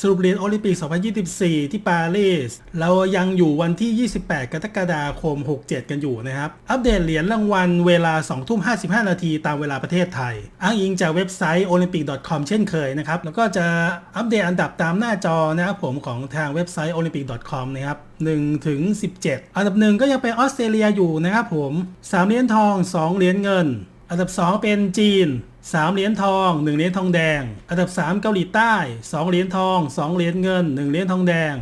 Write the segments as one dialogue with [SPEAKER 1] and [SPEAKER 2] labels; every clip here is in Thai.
[SPEAKER 1] สรุปเหรียญโอลิมปิก 2024 ที่ปารีส เรายังอยู่วันที่ 28 กรกฎาคม 67 กันอยู่นะครับ อัปเดตเหรียญรางวัลเวลา 2 ทุ่ม 55 นาทีตามเวลาประเทศไทย อ้างอิงจากเว็บไซต์ olympic.com เช่นเคยนะครับ แล้วก็จะอัปเดตอันดับตามหน้าจอนะครับผมของทางเว็บไซต์ olympic.com นะครับ1ถึง17 อันดับหนึ่งก็ยังเป็นออสเตรเลียอยู่นะครับผม 3 เหรียญทอง 2 เหรียญเงิน อันดับ 2 เป็นจีน 3 เหรียญทอง 1 เหรียญทองแดง อันดับ 3 เกาหลีใต้ 2 เหรียญทอง 2 เหรียญเงิน 1 เหรียญทองแดง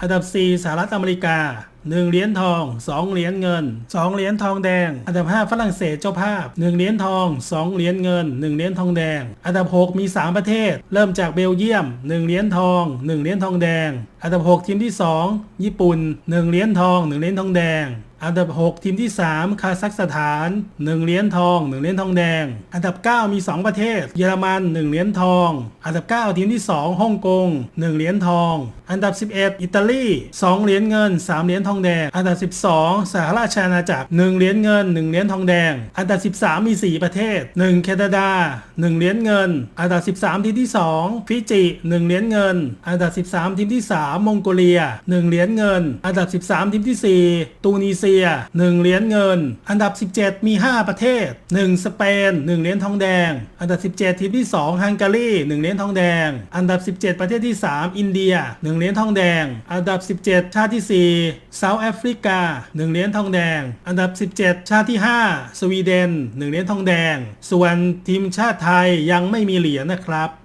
[SPEAKER 1] อันดับ 4 สหรัฐอเมริกา 1 เหรียญทอง 2 เหรียญเงิน 2 เหรียญทองแดง อันดับ 5 ฝรั่งเศสเจ้าภาพ 1 เหรียญทอง 2 เหรียญเงิน 1 เหรียญทองแดง อันดับ 6 มี 3 ประเทศ เริ่มจากเบลเยียม 1 เหรียญทอง 1 เหรียญทองแดง อันดับ 6 ทีมที่ 2 ญี่ปุ่น 1 เหรียญทอง 1 เหรียญทองแดง อันดับ 6 ทีมที่ 3 คาซัคสถาน 1 เหรียญทอง 1 เหรียญทองแดง อันดับ 9 มี 2 ประเทศ เยอรมัน 1 เหรียญทอง อันดับ 9 ทีมที่ 2 ฮ่องกง 1 เหรียญทอง อันดับ 11 อิตาลี 2 เหรียญเงิน 3 เหรียญทองแดง อันดับ 12 สหราชอาณาจักร 1 เหรียญเงิน 1 เหรียญทองแดง อันดับ 13 มี 4 ประเทศ 1 แคนาดา 1 เหรียญเงิน อันดับ 13 ทีมที่ 2 ฟิจิ 1 เหรียญเงิน อันดับ 13 ทีมที่3 มองโกเลีย 1 เหรียญเงิน อันดับ 13 ทีมที่ 4 ตูนิเซีย 1 เหรียญเงิน อันดับ 17 มี 5 ประเทศ 1 สเปน 1 เหรียญทองแดง อันดับ 17 ทีมที่ 2 ฮังการี 1 เหรียญทองแดง อันดับ 17 ประเทศที่ 3 อินเดีย 1 เหรียญทองแดง อันดับ 17 ชาติที่ 4 เซาท์แอฟริกา 1 เหรียญทองแดง อันดับ 17 ชาติที่ 5 สวีเดน 1 เหรียญทองแดง ส่วนทีมชาติไทยยังไม่มีเหรียญนะครับ